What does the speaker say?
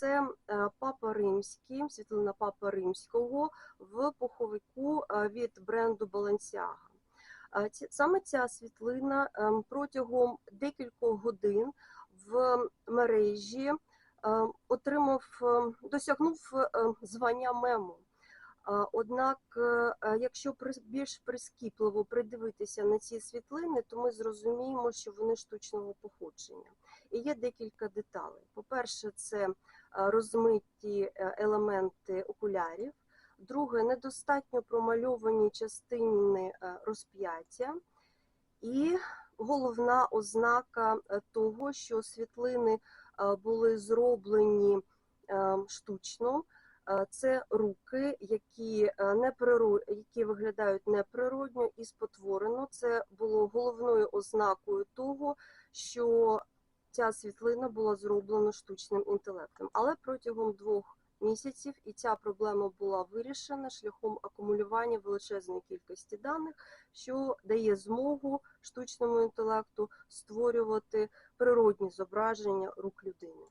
Це е, Папа Римський, світлина Папа Римського в пуховику е, від бренду Balenciaga. Е, Саме ця світлина протягом декількох годин в мережі отримав, досягнув звання мему. Однак, е, е, якщо більш прискіпливо придивитися на ці світлини, то ми зрозуміємо, що вони штучного походження. І є декілька деталей. По-перше, це е, розмиті елементи окулярів. Друге, недостатньо промальовані частини розп'яття. І головна ознака того, що світлини були зроблені е, штучно, це руки, які, е, неприро- які виглядають неприродньо і спотворено. Це було головною ознакою того, що ця світлина була зроблена штучним інтелектом. Але протягом двох місяців і ця проблема була вирішена шляхом акумулювання величезної кількості даних, що дає змогу штучному інтелекту створювати природні зображення рук людини.